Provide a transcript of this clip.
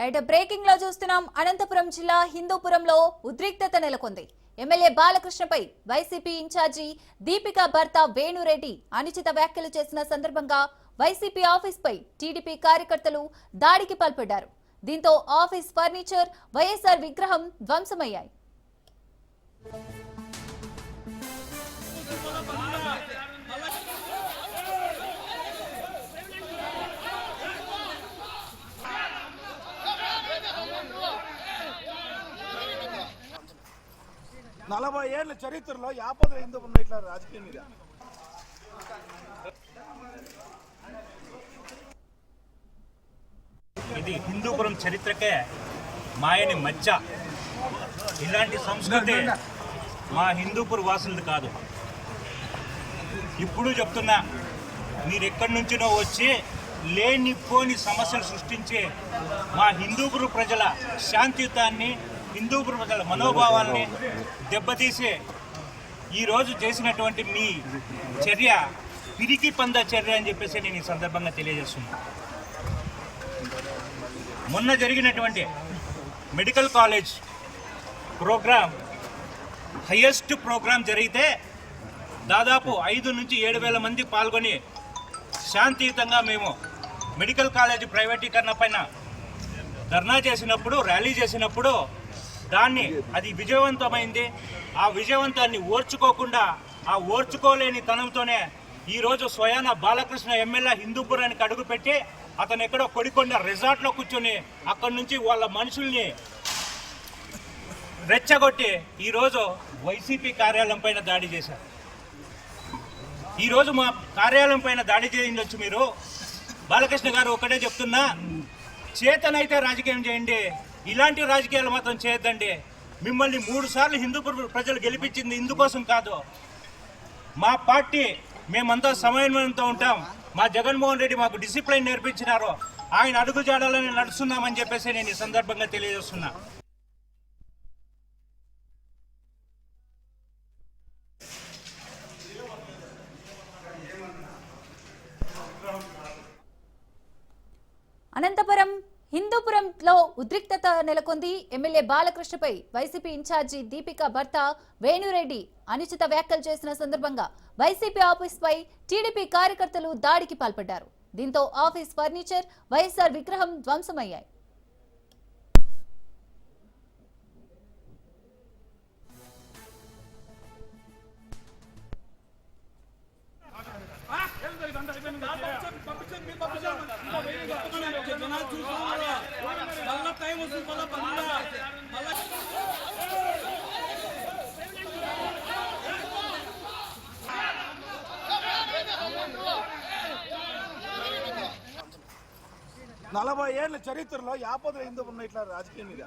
Right బ్రేకింగ్లో చూస్తున్నాం అనంతపురం జిల్లా హిందూపురంలో ఉద్రిక్తత నెలకొంది. ఎమ్మెల్యే బాలకృష్ణపై వైసీపీ ఇన్ఛార్జి దీపిక భర్త వేణురెడ్డి అనుచిత వ్యాఖ్యలు చేసిన సందర్భంగా వైసీపీ ఆఫీస్పై టీడీపీ కార్యకర్తలు దాడికి పాల్పడ్డారు. దీంతో ఆఫీస్ ఫర్నిచర్ వైఎస్ఆర్ విగ్రహం ధ్వంసమయ్యాయి. నలభై ఏళ్ళ చరిత్రలో యాపద ఎందుకు ఉన్నాయి ఇట్లా రాజకీయం మీద? ఇది హిందూపురం చరిత్రకే మాయని మచ్చ. ఇలాంటి సంస్కృతి మా హిందూపుర వాసులది కాదు. ఇప్పుడు చెప్తున్నా మీరు ఎక్కడి నుంచినో వచ్చి లేనిపోని సమస్యలు సృష్టించి మా హిందూపురు ప్రజల శాంతియుతాన్ని హిందూ ప్రజల మనోభావాల్ని దెబ్బతీసే ఈరోజు చేసినటువంటి మీ చర్య పిరికి పంద చర్య అని చెప్పేసి నేను ఈ సందర్భంగా తెలియజేస్తున్నాను. మొన్న జరిగినటువంటి medical college program highest program జరిగితే దాదాపు ఐదు నుంచి ఏడు వేల మంది పాల్గొని శాంతియుతంగా మేము మెడికల్ కాలేజ్ ప్రైవేటీకరణ పైన ధర్నా చేసినప్పుడు ర్యాలీ చేసినప్పుడు దాన్ని అది విజయవంతమైంది. ఆ విజయవంతాన్ని ఓర్చుకోకుండా ఆ ఓర్చుకోలేని తనంతోనే ఈరోజు స్వయాన బాలకృష్ణ ఎమ్మెల్యే హిందూపురానికి అడుగుపెట్టి అతను ఎక్కడో కొడికొండ రిసార్ట్లో కూర్చొని అక్కడి నుంచి వాళ్ళ మనుషుల్ని రెచ్చగొట్టి ఈరోజు వైసీపీ కార్యాలయం పైన దాడి చేశారు. ఈరోజు మా కార్యాలయం పైన దాడి చేయండి మీరు. బాలకృష్ణ గారు ఒకటే చెప్తున్నా చేతనైతే రాజకీయం చేయండి ఇలాంటి రాజకీయాలు మాత్రం చేయొద్దండి. మిమ్మల్ని మూడు సార్లు హిందూ ప్రజలు గెలిపించింది ఇందుకోసం కాదు. మా పార్టీ మేమంతా సమన్వయంతో ఉంటాం. మా జగన్మోహన్ రెడ్డి మాకు డిసిప్లిన్ నేర్పించినారు. ఆయన అడుగుజాడాలని నడుస్తున్నామని చెప్పేసి నేను ఈ సందర్భంగా తెలియజేస్తున్నా. అనంతపురం హిందూపురంలో ఉద్రిక్తత నెలకొంది. ఎమ్మెల్యే బాలకృష్ణపై వైసీపీ ఇన్ఛార్జి దీపిక భర్త వేణురెడ్డి అనుచిత వ్యాఖ్యలు చేసిన సందర్భంగా వైసీపీ ఆఫీస్పై టీడీపీ కార్యకర్తలు దాడికి పాల్పడ్డారు. దీంతో ఆఫీస్ ఫర్నిచర్ వైఎస్ఆర్ విగ్రహం ధ్వంసమయ్యాయి. మళ్ళా టైం వస్తుంది మళ్ళా పన్నెండు మళ్ళా నలభై ఏళ్ళ చరిత్రలో యాపద ఎందుకు ఉన్నాయి ఇట్లా రాజకీయం మీద?